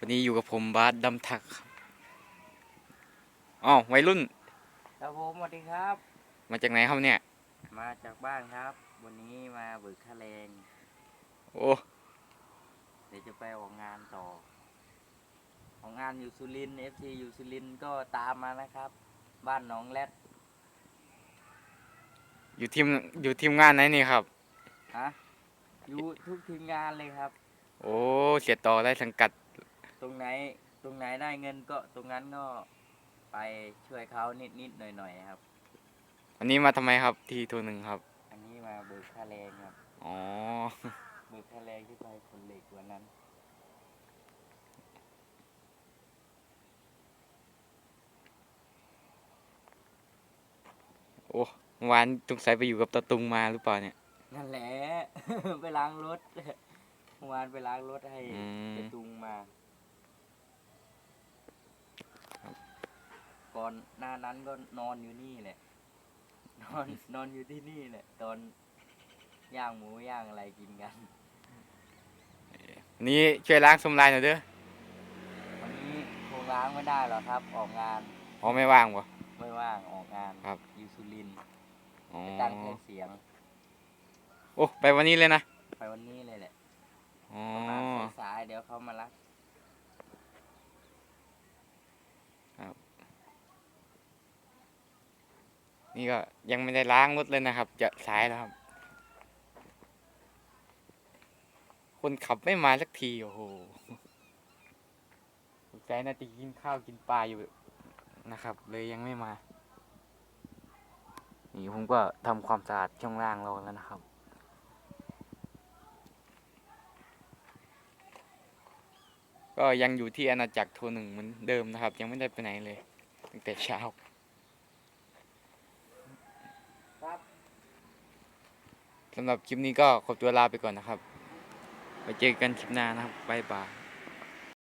วันนี้อยู่กับผมบาสดำทักครับอ๋อวัยรุ่น ครับผมสวัสดีครับ มาจากไหนครับเนี่ย มาจากบ้านครับ วันนี้มาเบิกค่าแรงโอ้เดี๋ยวจะไปออกงานต่อ ออกงานอยู่สุรินทร์เอฟซีอยู่สุรินทร์ก็ตามมานะครับ บ้านหนองแรดอยู่ทีมอยู่ทีมงานไหนนี่ครับ ฮะอยู่ทุกทีมงานเลยครับ โอ้เสียต่อได้สังกัด ตรงไหนตรงไหนได้เงินก็ตรงนั้นก็ไปช่วยเขานิดนิดๆหน่อยหน่อยๆครับวันนี้มาทำไมครับทีโทรหนึ่งครับ อันนี้มาเบิกค่าแรงครับ อ๋อ เบิกค่าแรงที่ไปขนเหล็กวันนั้น โอ้เมื่อวานสงสัยไปอยู่กับตาตุงมาหรือเปล่าเนี่ย นั่นแหละ ไปล้างรถเมื่อวานไปล้างรถให้อืมเจตุงมา ก่อนหน้านั้นก็นอนอยู่นี่แหละนอนนอนอยู่ที่นี่แหละตอนย่างหมูย่างอะไรกินกัน วันนี้ช่วยล้างสมลายหน่อยเด้อวันนี้คงล้างไม่ได้หรอกครับ ออกงานอ๋อไม่ว่างวะไม่ว่างออกงานครับ อยู่สุรินทร์อ๋อไปตั้งแค่เสียง โอ้ไปวันนี้เลยนะไปวันนี้เลยแหละอ๋อ ประมาณสายๆเดี๋ยวเขามารับ นี่ก็ยังไม่ได้ล้างรถเลยนะครับ จะสายแล้วครับ คนขับไม่มาสักที โอ้โหสงสัยน่าจะกินข้าวกินปลาอยู่นะครับ เลยยังไม่มา นี่ผมก็ทำความสะอาดช่องล่างเราแล้วนะครับก็ยังอยู่ที่อาณาจักรโทรหนึ่งเหมือนเดิมนะครับ ยังไม่ได้ไปไหนเลยตั้งแต่เช้า ครับ สำหรับคลิปนี้ก็ขอตัวลาไปก่อนนะครับไปเจอกันคลิปหน้านะครับบ๊ายบาย